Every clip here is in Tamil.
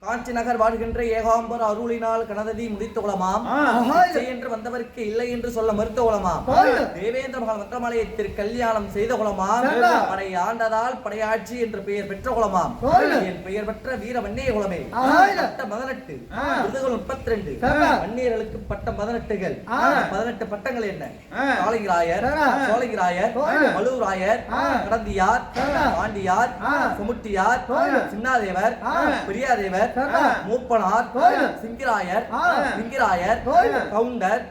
காஞ்சி நகர் வாழ்கின்ற ஏகாம்பர் அருளினால் கனததி முடித்த குலமாம் என்று வந்தவருக்கு இல்லை என்று சொல்ல மறுத்த குலமாம். தேவேந்திர மகள் மற்றமலையை திரு கல்யாணம் செய்த குலமாம். படை ஆண்டதால் படையாட்சி என்று பெயர் பெற்ற குலமாம். என் பெயர் பெற்ற வீர வன்னிய குலமே. பட்ட பதினெட்டு. விருதுகள் முப்பத்தி ரெண்டு. வன்னியர்களுக்கு பட்ட பதினெட்டுகள். பதினெட்டு பட்டங்கள் என்ன. காளிங்கராயர். மலூராயர் ஆ. கடந்தியார். பாண்டியார். சுமுட்டியார். சின்னாதேவர். பெரியாதேவர். மூப்பனார். சிங்கிராயர். சிங்கிராயர். கவுண்டர்.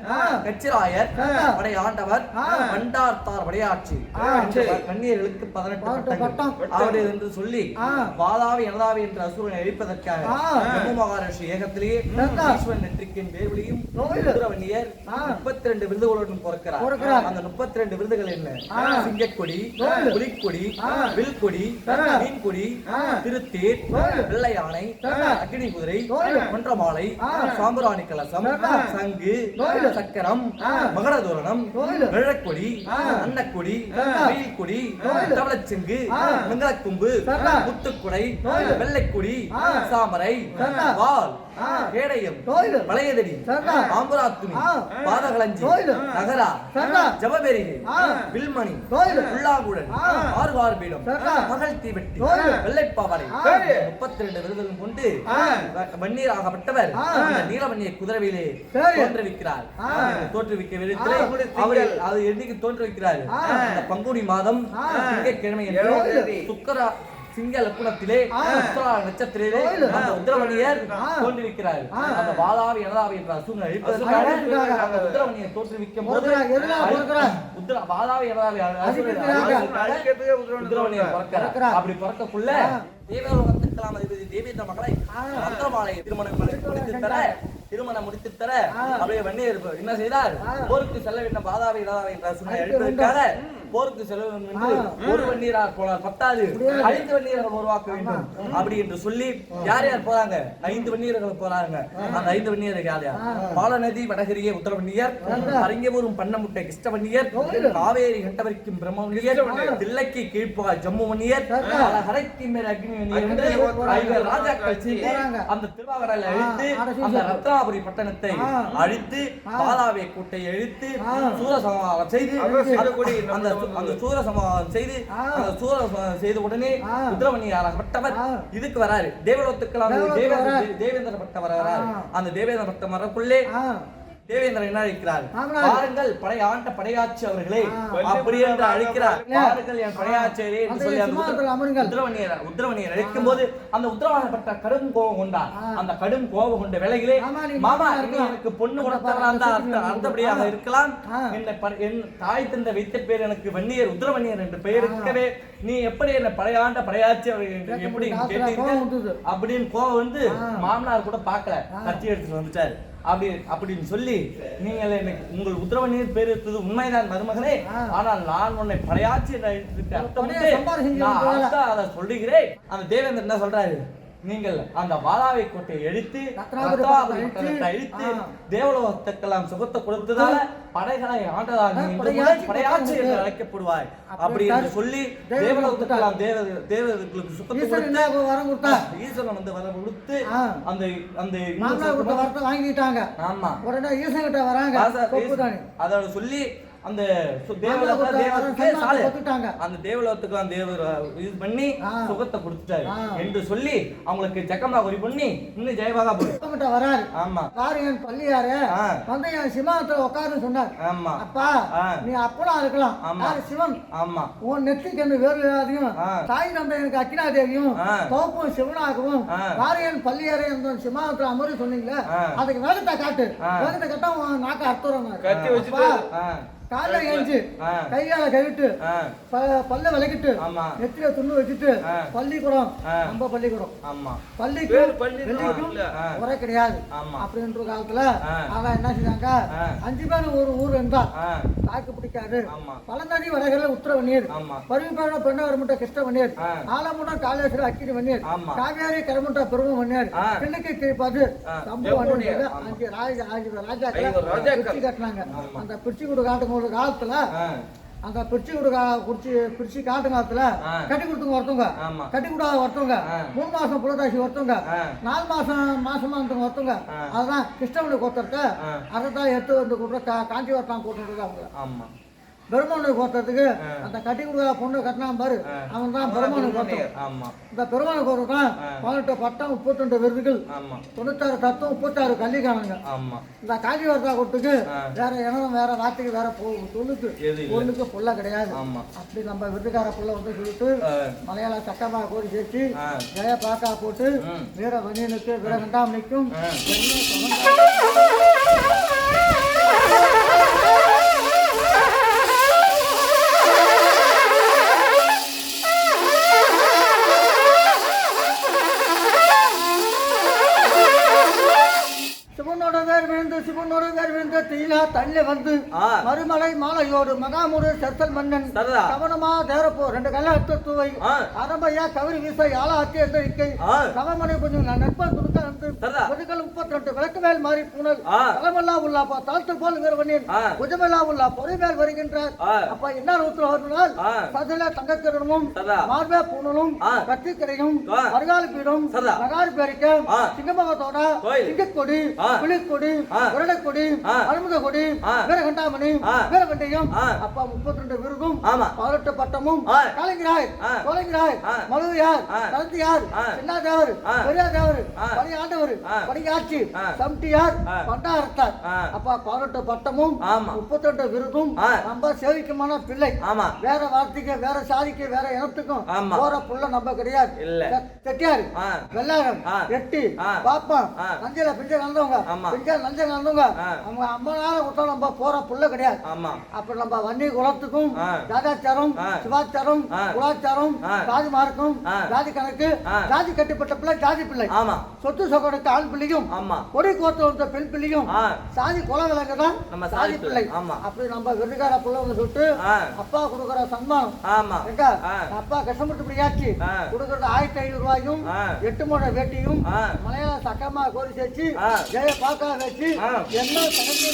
கச்சிராயர் சரிடா. படை ஆண்டவர் ஆ. வண்டார்த்தார் படையாட்சி. கண்ணியர்களுக்கு பதினெட்டு பட்டம். அவரு என்று சொல்லி. வாதாவி எனதாவி என்ற அசுரனை அழிப்பதற்காக. ஜம்மு மகாராஷ்டிர ஏகத்திலேயே. ஈஸ்வரன் நெற்றிக்கின் வேர்வழியும் ஆ. முப்பத்தி ரெண்டு விருதுகளுடன் பிறக்கிறார். அந்த முப்பத்தி ரெண்டு விருதுகள் என்ன. சிங்கக்கொடி. புலிக்கொடி. வில்கொடி. மீன்கொடி. திருத்தேர் கோயில். அக்னி குதிரை. மன்றமாலை. சாம்பராணி கலசம். சங்கு. சக்கரம் ஆ. மகர தோரணம் கோயில். வெள்ளக்கொடி. அன்னக்கொடி. வெயில்கொடி. தவளச்செங்கு. மங்களக்கும்பு. முத்துக்குடை. வெள்ளைக்குடி. சாமரை. வால். கேடயம். வளையதடி. பாதகளஞ்சி. நகரா. வில்மணி. புல்லாங்குழல். ஆறுவார் பீடம். பகல் தீவெட்டி ஆ. முப்பத்தி ரெண்டு விருதுகளும் கொண்டு வன்னீராகப்பட்டவர் நீலவண்ணிய குதிரவிலே. தோற்றுவிக்கிறார். தோற்றுவிக்க ஆ. விதத்திலே அவர் அது என்னைக்கு தோற்றுவிக்கிறார் பங்குனி மாதம். திங்கட்கிழமை என்று. சுக்கர சிங்க லக்குணத்திலே ஆ. உத்தரா நட்சத்திரத்திலே உத்தரவணியர். தோன்றிருக்கிறார். அந்த வாதாவி எனதாவி என்ற அசுரனை அழிப்பதற்காக. அந்த உத்தரவணியை தோற்றுவிக்கும் போது? உத்தர வாதாவி எனதாவி உத்தரவணியை பிறக்கிறார். அப்படி பிறக்கக்குள்ள ஆ. தேவேந்திரத்துக்கெல்லாம் அதிபதி தேவேந்திர மகளை ஆ. மந்திரமாலை திருமணம் முடித்து தர திருமணம் முடித்து தர. அப்படியே வன்னியர் என்ன செய்தார். போருக்கு செல்ல வேண்டும் பாதாவி என்ற அசுரனை அழிப்பதற்காக போருக்கு ஆ. ஒரு வன்னியராக போனால் பத்தாது. ஐந்து வன்னியர்கள் உருவாக்க வேண்டும் அப்படி என்று சொல்லி யார் யார் போறாங்க ஐந்து வன்னியர்கள் போறாங்க அந்த ஐந்து வன்னியர்கள் யார் யார். பாலநதி வடகரியே உத்தரவன்னியர். அரிங்கபுரம் பண்ணமுட்டை கிருஷ்ணவன்னியர். காவேரி கண்டவரிக்கும் பிரம்மவன்னியர் தில்லைக்கு கீழ்ப்பா ஜம்முவன்னியர் சரிதான். பல ஹரைக்கு மேல் அக்னி ராஜாக்கள் செய்து. அந்த திருவாவரலை ஆ, அழித்து அந்த. ரத்னாபுரி பட்டணத்தை. அழித்து. பாலாவை கோட்டை அழித்து. சூரசமாரம் செய்து. அந்த- அந்த அந்த சூரசமாரம் செய்து. அந்த சூரசமாரம் செய்த உடனே. உத்தரவணியாராகப்பட்டவர் ஆ. இதுக்கு வராரு தேவலோகத்துக்கு தேவேந்திர பட்டம் வராரு. அந்த தேவேந்திர பட்டம் வரக்குள்ளே ஆ. தேவேந்திரன் என்ன அழைக்கிறார். பாருங்கள் படை ஆண்ட படையாட்சி அவர்களே. அப்படி என்று அழைக்கிறார். பாருங்கள் என் படையாட்சியரே என்று சொல்லி அந்த. உத்தரவணியர் உத்தரவணியர் அழைக்கும் போது அந்த உத்தரவாகப்பட்ட கடும் கோபம் கொண்டார். அந்த கடும் கோபம் கொண்ட நீ மாமா. எனக்கு பொண்ணு பா- அர்த்த அர்த்தப்படியாக. இருக்கலாம் என் தாய் தந்த வைத்த பேர் எனக்கு வன்னியர் உத்தரவணியர் என்று பெயர். இருக்கவே நீ எப்படி என்ன படையாண்ட படையாட்சி அவர்கள் எப்படி. கேட்டீங்க கோபம். அப்படின்னு கோவம் வந்து. மாமனார் கூட பார்க்கல. கட்சி எடுத்துட்டு வந்துட்டாரு அப்படி அப்படின்னு சொல்லி நீங்கள் எனக்கு உங்கள் உத்தரவணியர் பேர் எடுத்தது உண்மைதான் மருமகனே. ஆனால் நான் உன்னை. அர்த்தம் அதை சொல்லுகிறேன் அந்த தேவேந்திரன் என்ன சொல்றாரு நீங்கள் அந்த எடுத்து ரத்னாபுரி பட்டணத்தை பட்டணத்தை அழித்து. தேவலோகத்துக்கெல்லாம் சுகத்தை கொடுத்ததால படைகளை ஆண்டதாக படையாட்சி என்று அழைக்கப்படுவாய். அப்படி என்று. சொல்லி தேவலோகத்துக்கு தேவலோகத்துக்கெல்லாம் தேவ தேவர்களுக்கு சுகத்தை ஈஸ்வரன் கொடுத்து வரம் ஈஸ்வரன் வந்து வர கொடுத்து. அந்த அந்த மாமனார் கொடுத்த வரத்தை வாங்கிட்டாங்க. ஆமா. உடனே ஈசன் கிட்ட வராங்க. அதோட சொல்லி அந்த அந்த தேவலோகத்துக்கு தேவர் இது பண்ணி. சுகத்தை கொடுத்துட்டாரு. என்று சொல்லி அவங்களுக்கு ஜக்கமா குறி பண்ணி இன்னும் ஜெயபாகா போய் கிட்ட வராரு ஆமா பாரு என் பள்ளியாரு. வந்து என் சிமானத்துல உட்காருன்னு சொன்னார் ஆமா அப்பா. நீ அப்பலாம் இருக்கலாம் ஆமா. சிவன் ஆமா உன் நெத்திக்கு அந்த வேலையாதையும் ஆ. தாய் தந்தை எனக்கு அக்கினாதேவியும் ஆ. தோப்பும் சிவனாகவும் ஆ. வாரியன் பள்ளியாரே அந்த சிமானத்துல அமர்வு சொன்னீங்களே. அதுக்கு வேகத்தை காட்டு. வேகத்தை கட்டா உன் நாக்க அர்த்தம் கத்தி வச்சுட்டு ஆ காலைல ஏஞ்சு. கையால கழுவிட்டு பல்ல விளக்கிட்டு நெத்தில துண்ணு வச்சுட்டு. பள்ளிக்கூடம். நம்ம பள்ளிக்கூடம் ஆமா பள்ளிக்கு. குறை கிடையாது ஆமா அப்படின்ற காலத்துல. அவன் என்ன செஞ்சாங்க ஆ. அஞ்சு பேர் ஒரு ஊர் இருந்தா தாக்கு பிடிக்காது பழந்தடி வடகல்ல உத்தரவண்ணீர் ஆமா பருவிப்பாட பெண்ணவரமுட்ட கிருஷ்ணவண்ணீர் ஆ. ஆலமுட்டம் காலேஸ்வர அக்கினி வண்ணீர் ஆமா. காவேரி கரமுட்ட பெரும வண்ணீர் ஆ. கிழக்கு கீழ்பாது ஆ. சம்பு ஜம்பு வண்ணீர் வண்ணீர். ஆமா. அஞ்சு ராஜ. பிடிச்சு கட்டினாங்க. அந்த பிடிச்சு கொடு காட்டும் ஒரு காலத்துல அந்த பிரிச்சு கொடுக்க குறிச்சி பிரிச்சு காட்டு காலத்துல. கட்டி கொடுத்தவங்க ஒருத்தவங்க கட்டி கொடுக்காத ஒருத்தவங்க. மூணு மாசம் புலதாசி ஒருத்தவங்க. நாலு மாசம் மாசமா இருந்தவங்க ஒருத்தவங்க. அதுதான் கிருஷ்ணனுக்கு ஒருத்தர்த்த ஆ. அதை தான் எடுத்து வந்து கூட்ட கா- காஞ்சிபுரத்தான் கூட்டிட்டு ஆமா பெருமானுக்கு ஒருத்தருக்கு ஆ. அந்த கட்டி கொடுக்காத பொண்ணு கட்டினான் பாரு. அவன் தான் பெருமானுக்கு ஒருத்தன் ஆமா இந்த பெருமானுக்கு ஒருத்தன் ஆ. பதினெட்டு பட்டம் முப்பத்தெண்டு விருதுகள் ஆமா தொண்ணூத்தாறு தத்துவம் முப்பத்தாறு கல்விக்கானங்க ஆமா இந்த காஞ்சிபுரத்தா கொடுத்துக்கு ஆ. வேற இனம் வேற வார்த்தைக்கு வேற சொல்லுக்கு பொண்ணுக்கு புள்ள கிடையாது ஆமா அப்படி நம்ம விருதுக்கார புள்ள வந்து சொல்லிட்டு. மலையாள சட்டமா கோரி சேர்த்து. ஜெய பாக்கா போட்டு. வீர வணியனுக்கு வீர கண்டாமணிக்கும் தீலா தள்ளி வந்து. மறுமலை மாலையோடு மகாமுரு செத்தல் மன்னன். கவனமா தேரப்போ ரெண்டு கல்ல தூவை. அரம்பையா கவரி வீச யாழ அத்தி எந்திரிக்கை. கவமனை கொஞ்சம் நான் நட்பன் கொடுத்த வந்து. முதுகல் முப்பத்தி ரெண்டு விளக்கு மேல் மாறி பூனல். தலமெல்லா உள்ளாப்பா தாழ்த்து போல் ஆ. புஜமெல்லா உள்ளா பொறை மேல் வருகின்றார். அப்பா என்ன உத்தரவாதினால் ஆ. சதில தங்கக்கிரமும் சரிதா. மார்பே பூணலும் ஆ. கத்திக்கரையும் ஆ. வருகால பீடும். நகாரி பேரிக்கம் ஆ. சிங்கமகத்தோட. சிங்கக்கொடி. புலிக்கொடி ஆ. வருடக்கொடி ஆ. அனுமத கொடி ஆ. வீரகண்டாமணி. வீரகண்டையும். அப்பா முப்பத்தி ரெண்டு விருதும் ஆமா பதினெட்டு பட்டமும். கலைஞராய். கொலைஞராய். மழுவையார். கலந்தியார். சின்னாதேவர். பெரியாதேவர். பணியாண்டவர். பணியாட்சி. சம்டியார். பண்டாரத்தார். அப்பா பதினெட்டு பட்டமும். முப்பத்தி ரெண்டு விருதும். நம்ம சேவிக்குமான பிள்ளை ஆமா வேற வார்த்தைக்கு வேற சாதிக்கு வேற இனத்துக்கும் ஆமா. போற புள்ள நம்ம கிடையாது இல்ல. செட்டியார். வெள்ளாரம். எட்டி ஆ. நஞ்சல பிஞ்ச கலந்தவங்க ஆமா. பிஞ்ச நஞ்ச கலந்தவங்க ஆ. அவங்க அம்மனால விட்டா நம்ம போற புள்ள கிடையாது ஆமா அப்ப நம்ம வன்னி குலத்துக்கும் ஆ. ஜாதாச்சாரம். சிவாச்சாரம். குலாச்சாரம். ஜாதி மார்க்கம். ஜாதி கணக்கு. ஜாதி கட்டுப்பட்ட பிள்ளை ஜாதி பிள்ளை ஆமா சொத்து சொகனுக்கு ஆண் பிள்ளையும் ஆமா கொடி கோத்த வந்த பெண் பிள்ளையும் சாதி குல விலங்கு தான் நம்ம சாதி பிள்ளை. ஆமா. அப்படி நம்ம விருதுகார பிள்ளை வந்து சொல்லிட்டு அப்பா கொடுக்குற சன்மானம் ஆமா. அப்பா கஷ்டப்பட்டு பிடியாச்சு ஆ. கொடுக்கறது ஆயிரத்தி ஐநூறு ரூபாயும். எட்டு முறை வேட்டியும். மலையாள சக்கமா கோரி சேர்த்து. ஜெய பாக்கா வச்சு. என்ன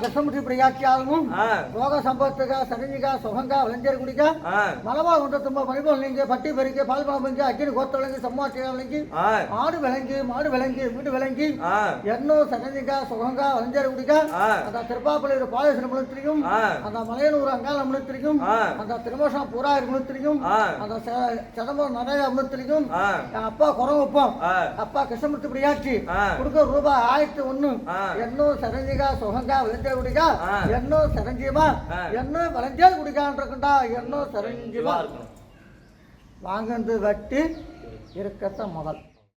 ஆகணும் ஆ. ரோக சம்பத்துக்கா சகஞ்சிக்கா சுகங்கா விளைஞ்சர் குடிக்கா ஆ. மலவா உண்ட தும்ப மணிபம் விளங்கி பட்டி பெருக்கி பால் பழம் விளங்கி அக்கினி கோத்த விளங்கி சம்மாச்சியா விளங்கி ஆடு விளங்கி மாடு விளங்கி வீடு விளங்கி ஆ. எண்ணூர் சகஞ்சிக்கா சுகங்கா விளைஞ்சர் குடிக்கா ஆ. அந்த திருப்பாப்பள்ளியோட பாலேசன முழுத்திரியும் ஆ. அந்த மலையனூர் அங்கால முழுத்திரியும் ஆ. அந்த திருமோஷம் பூராயிரம் முழுத்திரியும் ஆ. அந்த சிதம்பரம் நிறைய என் அப்பா குரம் வைப்போம் அப்பா கிருஷ்ணமூர்த்தி பிடியாச்சு ஆ. கொடுக்க ரூபாய் ஆயிரத்தி ஒண்ணு எண்ணூர் சரஞ்சிகா சுகங்கா விளைஞ்சல் குடிக்கா. எண்ணூர் சரஞ்சியமா ஆ. எண்ணூர் விளைஞ்சல் குடிக்கான்றிருக்குண்டா இதுவா இருக்கணும் வாங்கந்து வட்டி இருக்கத்த முதல்